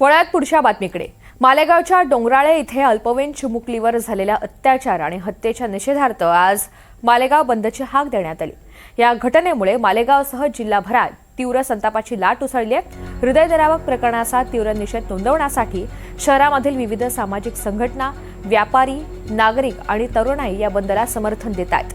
वळ्यात पुढच्या बातमीकडे. मालेगावच्या डोंगराळे इथे अल्पवयीन चिमुकलीवर झालेल्या अत्याचार आणि हत्येच्या निषेधार्थ आज मालेगाव बंदची हाक देण्यात आली. या घटनेमुळे मालेगावसह जिल्हाभरात तीव्र संतापाची लाट उसळली आहे. हृदयद्रावक प्रकरणाचा तीव्र निषेध नोंदवण्यासाठी शहरामधील विविध सामाजिक संघटना व्यापारी नागरिक आणि तरुणाई या बंदला समर्थन देत आहेत.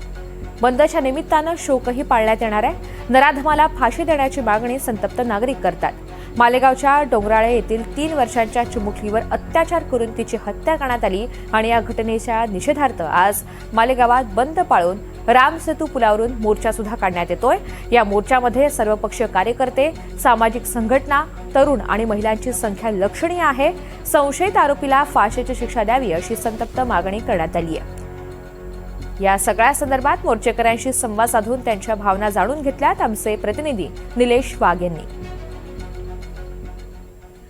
बंदच्या निमित्तानं शोकही पाळण्यात येणार आहे. नराधमाला फाशी देण्याची मागणी संतप्त नागरिक करतात. मालेगावच्या डोंगराळे येथील तीन वर्षांच्या चिमुकलीवर अत्याचार करून तिची हत्या करण्यात आली आणि या घटनेच्या निषेधार्थ आज मालेगावात बंद पाळून रामसेतू पुलावरून मोर्चा सुद्धा काढण्यात येतोय. या मोर्चामध्ये सर्वपक्षीय कार्यकर्ते सामाजिक संघटना तरुण आणि महिलांची संख्या लक्षणीय आहे. संशयित आरोपीला फाशीची शिक्षा द्यावी अशी संतप्त मागणी करण्यात आली आहे. या सगळ्या संदर्भात मोर्चेकऱ्यांशी संवाद साधून त्यांच्या भावना जाणून घेतल्यात आमचे प्रतिनिधी निलेश वाघ यांनी.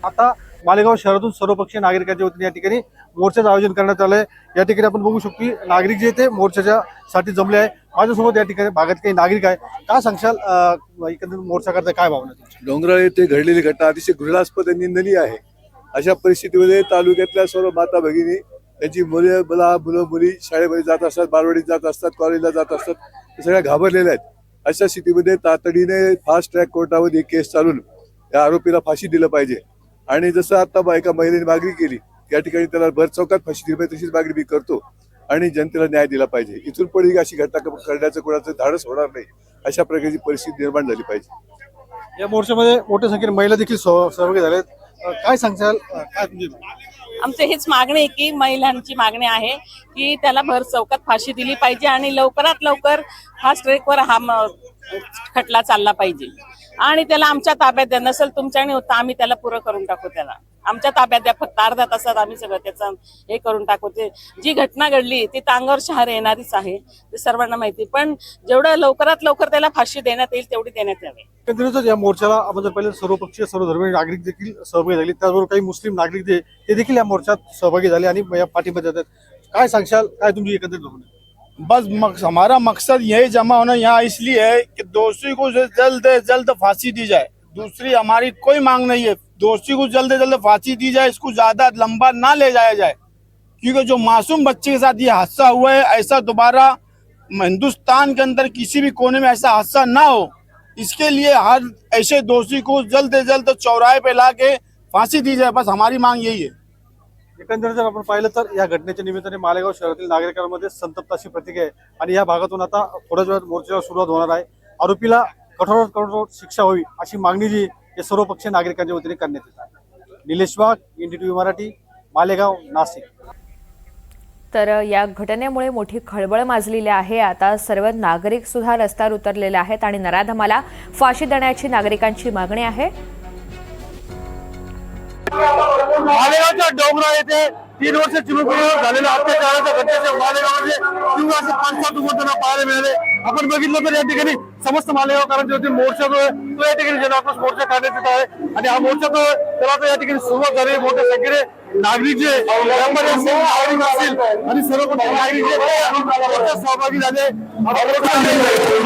आता मालेगाव शहरातून सर्वपक्षीय नागरिकांच्या वतीने या ठिकाणी मोर्चाचं आयोजन करण्यात आलं आहे या ठिकाणी आपण बघू शकतो की नागरिक जे ते मोर्चाच्या साठी जमले आहे माझ्यासोबत या ठिकाणी भागात काही नागरिक आहे. का सांगशाल अं, एकंदरीत मोर्चा करता काय भावना डोंगराळ येथे घडलेली घटना अतिशय घृणास्पद आणि निंदनीय आहे. अशा परिस्थितीमध्ये तालुक्यातल्या सर्व माता भगिनी त्यांची मुले मुला मुलं मुली शाळेमध्ये जात असतात बालवाडीत जात असतात कॉलेजला जात असतात ते सगळ्या घाबरलेल्या आहेत. अशा स्थितीमध्ये तातडीने फास्ट ट्रॅक कोर्टामध्ये केस चालून या आरोपीला फाशी दिलं पाहिजे. आणि जसं आता एका महिलेने मागणी केली त्या ठिकाणी त्याला भर चौकात फाशी दिली पाहिजे तशीच मागणी मी करतो. आणि जनतेला न्याय दिला पाहिजे. इथून पुढे ही अशी घटना करण्याचं कोणाचं धाडस होणार नाही अशा प्रकारची परिस्थिती निर्माण झाली पाहिजे. या मोर्चामध्ये मोठ्या संख्येने महिला देखील सह- सहभागी झालेत अं, काय सांगशाल? तुमची आमची हीच मागणी आहे की महिलांची मागणी आहे की त्याला भर चौकात फाशी दिली पाहिजे आणि लवकरात लवकर फास्ट ट्रॅकवर हा खटला चालला पाहिजे. आणि त्याला आमच्या ताब्यात द्या. नसेल तुमच्याने होतं आम्ही त्याला पुरं करून टाकू त्याला. आमच्या ताब्यात द्या. फक्त अर्ध्या तासात आम्ही सगळं त्याचं हे करून टाकू. ते जी घटना घडली ती तांगावर शहर येणारीच आहे. ते सर्वांना माहिती. पण जेवढं लवकरात लवकर त्याला फाशी देण्यात येईल तेवढी देण्यात यावी. एकंदरीतच या मोर्चाला आपण जर पाहिलं सर्वपक्षीय सर्वधर्मीय नागरिक देखील सहभागी झाले. त्याचबरोबर काही मुस्लिम नागरिक जे ते देखील या मोर्चात सहभागी झाले आणि या पाठिंबा देतात काय सांगशाल? काय तुमची एकंदरीत बस मक, हमारा मकसद यही जमा होना यहाँ इसलिए है कि दोषी को जल्द जल्द फांसी दी जाए। दूसरी हमारी कोई मांग नहीं है। दोषी को जल्द जल्द फांसी दी जाए इसको ज़्यादा लंबा ना ले जाया जाए। क्योंकि जो मासूम बच्चे के साथ ये हादसा हुआ है ऐसा दोबारा हिंदुस्तान के अंदर किसी भी कोने में ऐसा हादसा ना हो। इसके लिए हर ऐसे दोषी को जल्द से जल्द चौराहे पे ला के फांसी दी जाए। बस हमारी मांग यही है। एकंदरीत जर आपण पाहिलं तर या घटनेच्या निमित्ताने मालेगाव शहरातील नागरिकांमध्ये संतप्त अशी प्रतिक्रिया आहे. आणि या भागातून आता थोड्याच वेळात मोर्चाला सुरुवात होणार आहे. आरोपीला कठोरात कठोर शिक्षा व्हावी अशी मागणी जी या सर्वपक्षीय नागरिकांच्या वतीने करण्यात येत आहे. निलेश वाघ एनडीटीव्ही मराठी मालेगाव नाशिक. तर या घटनेमुळे मोठी खळबळ माजलेली आहे. आता सर्व नागरिक सुद्धा रस्त्यावर उतरलेले आहेत आणि नराधमाला फाशी देण्याची नागरिकांची मागणी आहे. मालेगावच्या डोंगरा येथे तीन वर्ष चिमुकलीवर झालेल्या अत्याचाराच्या घटनेचे मालेगावचे तीव्र असे पंचायत उमटताना पाहायला मिळाले. आपण बघितलं तर या ठिकाणी समस्त मालेगावकरांचे होते मोर्चा जो आहे तो या ठिकाणी जनाक्रोश मोर्चा काढण्यात येत आहे. आणि हा मोर्चा जो आहे त्याला आता या ठिकाणी सुरुवात झाली मोठ्या संख्येने नागरिक जे व्यापारी असतील नागरिक असतील. आणि सर्व नागरिक जे सहभागी झाले.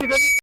आणि